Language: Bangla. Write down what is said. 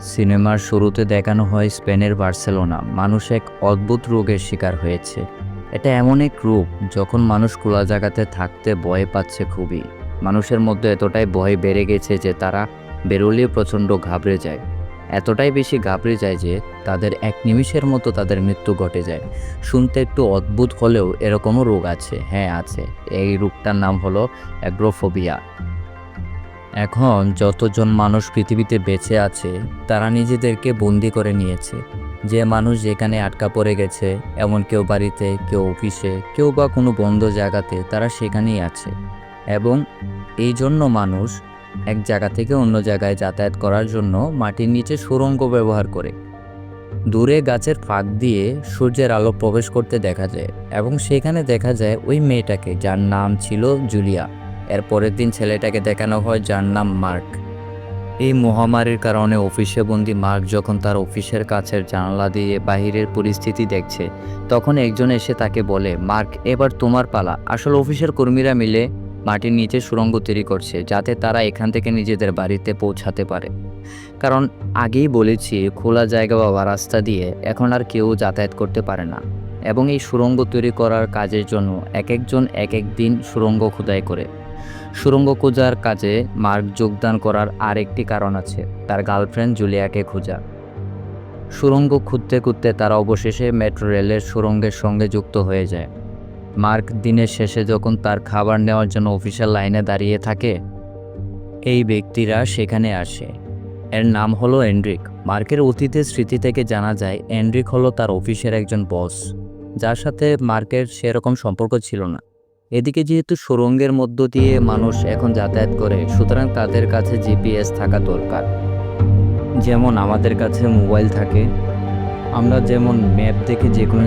সিনেমার শুরুতে দেখানো হয় স্পেনের বার্সেলোনা। মানুষ এক অদ্ভুত রোগের শিকার হয়েছে। এটা এমন এক রোগ যখন মানুষ খোলা জায়গাতে থাকতে ভয় পাচ্ছে খুবই। মানুষের মধ্যে এতটাই ভয় বেড়ে গেছে যে তারা বেরোলেও প্রচণ্ড ঘাবড়ে যায়। এতটাই বেশি ঘাবড়ে যায় যে তাদের এক নিমিষের মতো তাদের মৃত্যু ঘটে যায়। শুনতে একটু অদ্ভুত হলেও এরকমও রোগ আছে। হ্যাঁ আছে। এই রোগটার নাম হলো অ্যাগ্রোফোবিয়া। এখন যতজন মানুষ পৃথিবীতে বেঁচে আছে, তারা নিজেদেরকে বন্দি করে নিয়েছে। যে মানুষ যেখানে আটকা পড়ে গেছে, এমন কেউ বাড়িতে, কেউ অফিসে, কেউ বা কোনো বন্ধ জায়গাতে, তারা সেখানেই আছে। এবং এই জন্য মানুষ এক জায়গা থেকে অন্য জায়গায় যাতায়াত করার জন্য মাটির নিচে সুরঙ্গ ব্যবহার করে। দূরে গাছের ফাঁক দিয়ে সূর্যের আলো প্রবেশ করতে দেখা যায় এবং সেখানে দেখা যায় ওই মেয়েটাকে, যার নাম ছিল জুলিয়া। এর পরের দিন ছেলেটাকে দেখানো হয় যার নাম মার্ক। এই মহামারীর কারণে অফিসে বন্দি মার্ক যখন তার অফিসের কাছের জানালা দিয়ে বাহিরের পরিস্থিতি দেখছে, তখন একজন এসে তাকে বলে, মার্ক, এবার তোমার পালা। আসলে অফিসের কর্মীরা মিলে মাটির নিচে সুড়ঙ্গ তৈরি করছে, যাতে তারা এখান থেকে নিজেদের বাড়িতে পৌঁছাতে পারে। কারণ আগেই বলেছি, খোলা জায়গা বা রাস্তা দিয়ে এখন আর কেউ যাতায়াত করতে পারে না। এবং এই সুড়ঙ্গ তৈরি করার কাজের জন্য এক একজন এক এক দিন সুড়ঙ্গ খোদাই করে। সুড়ঙ্গ খোঁজার কাজে মার্ক যোগদান করার আরেকটি কারণ আছে, তার গার্লফ্রেন্ড জুলিয়াকে খোঁজা। সুরঙ্গ খুঁজতে খুঁজতে তারা অবশেষে মেট্রো রেলের সুড়ঙ্গের সঙ্গে যুক্ত হয়ে যায়। মার্ক দিনের শেষে যখন তার খাবার নেওয়ার জন্য অফিসের লাইনে দাঁড়িয়ে থাকে, এই ব্যক্তিরা সেখানে আসে। এর নাম হলো এন্ড্রিক। মার্কের অতীতের স্মৃতি থেকে জানা যায়, এন্ড্রিক হলো তার অফিসের একজন বস, যার সাথে মার্কের সেরকম সম্পর্ক ছিল না। এদিকে যেহেতু সুরঙ্গের মধ্য দিয়ে মানুষ এখন যাতায়াত করে, সুতরাং তাদের কাছে জিপিএস থাকা দরকার। যেমন আমাদের কাছে মোবাইল থাকে, আমরা যেমন ম্যাপ দেখে যে কোনো